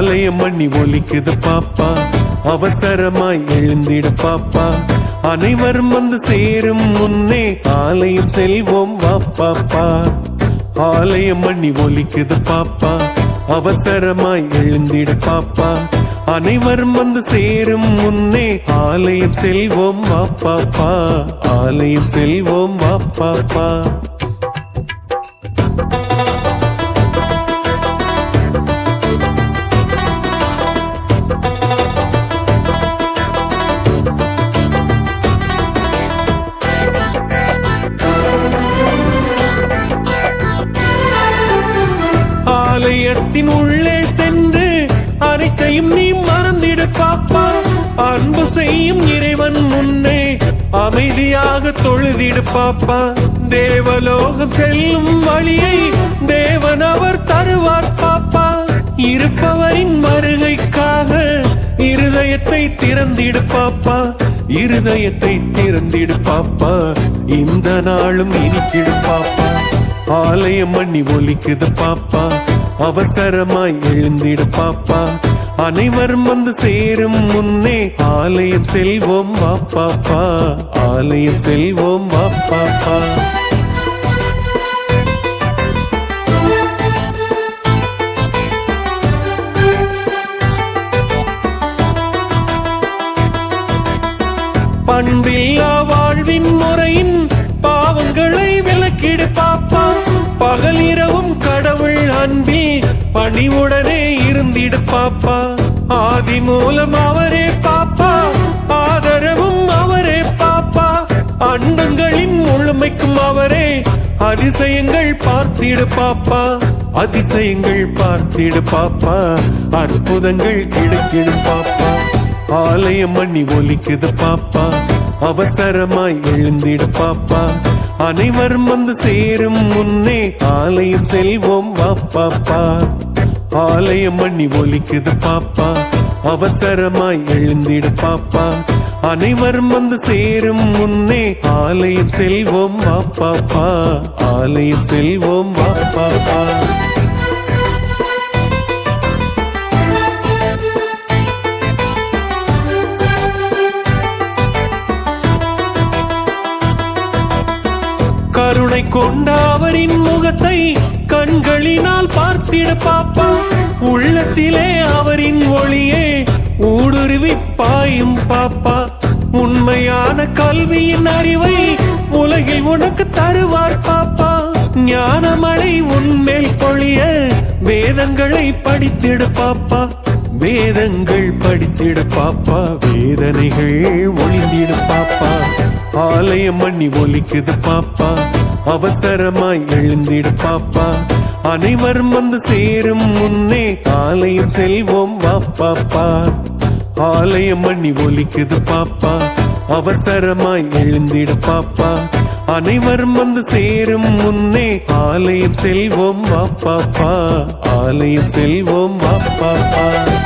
ஆலயம் மண்ணி ஒலிக்குது பாப்பா. அவசரமாய் எழுந்திட பாப்பா. அனைவரும் வந்து சேரும் முன்னே ஆலயம் செல்வோம் வாப்பாப்பா ஆலயம் மண்ணி ஒலிக்குது பாப்பா. அவசரமாய் எழுந்திட பாப்பா. அனைவரும் வந்து சேரும் முன்னே ஆலயம் செல்வோம் வாப்பாப்பா ஆலயம் செல்வோம் வாப்பாப்பா இதயத்தின் உள்ளே சென்று அனைத்தையும் நீ மறந்திட பாப்பா. அன்பு செய்யும் இறைவன் முன்னே அமைதியாக தொழுதிடு பாப்பா. தேவலோகம் செல்லும் வழியை தேவன் அவர் தருவார் பாப்பா. இருப்பவரின் வருகைக்காக இருதயத்தை திறந்திடு பாப்பா. இருதயத்தை திறந்திடு பாப்பா. இந்த நாளும் இனிச்சிடு பாப்பா. ஆலயம் மண்ணி ஒலிக்குது பாப்பா. அவசரமாய் எழுந்திட பாப்பா. அனைவரும் வந்து சேரும் முன்னே ஆலயம் செல்வோம் வா ஆலயம் செல்வோம் வா பண்பில்லா விலக்கிடு பாப்பா. பகல் இரவும் கடவுள் அன்பே பணிவுடனே இருந்திடு பாப்பா. ஆதி மூலம் அவரே பாப்பா ஆதரவும் அவரே பாப்பா. அண்டங்களின் முழுமைக்கும் அவரே அதிசயங்கள் பார்த்திடு பாப்பா. அதிசயங்கள் பார்த்திடு பாப்பா. அற்புதங்கள் கிடைக்கிடு பாப்பா. ஆலயம் மண்ணி ஒலிக்குது பாப்பா. அவசரமாய் எழுந்திடு பாப்பா. அனைவரும் வந்து சேரும் முன்னே ஆலயம் செல்வோம். வா பாப்பா ஆலயம் மண்ணி ஒலிக்குது பாப்பா அவசரமாய் எழுந்திடு பாப்பா அனைவரும் வந்து சேரும் முன்னே ஆலயம் செல்வோம். வா பாப்பா ஆலயம் செல்வோம். வா கருணை கொண்ட அவரின் முகத்தை கண்களினால் பார்த்திட பாப்பா. உள்ளத்திலே அவரின் ஒளியே ஊடுருவி பாயும் பாப்பா. உண்மையான கல்வியின் அறிவை உலகில் உனக்கு தருவார் பாப்பா. ஞானமழை உன்மேல் பொழிய வேதங்களை படித்திடு பாப்பா. வேதங்கள் படித்திடு பாப்பா. வேதனைகள் ஒளிந்திடு பாப்பா. ஆலயம் மண்ணி ஒலிக்குது பாப்பா. அவசரமாய் எழுந்திடு பாப்பா. அனைவரும் வந்து சேரும் முன்னே ஆலயம் செல்வோம் வா பாப்பா. ஆலயம் மண்ணி ஒலிக்குது பாப்பா. அவசரமாய் எழுந்திடு பாப்பா. அனைவரும் வந்து சேரும் முன்னே ஆலயம் செல்வோம் வா பாப்பா. ஆலயம் செல்வோம் வா பாப்பா.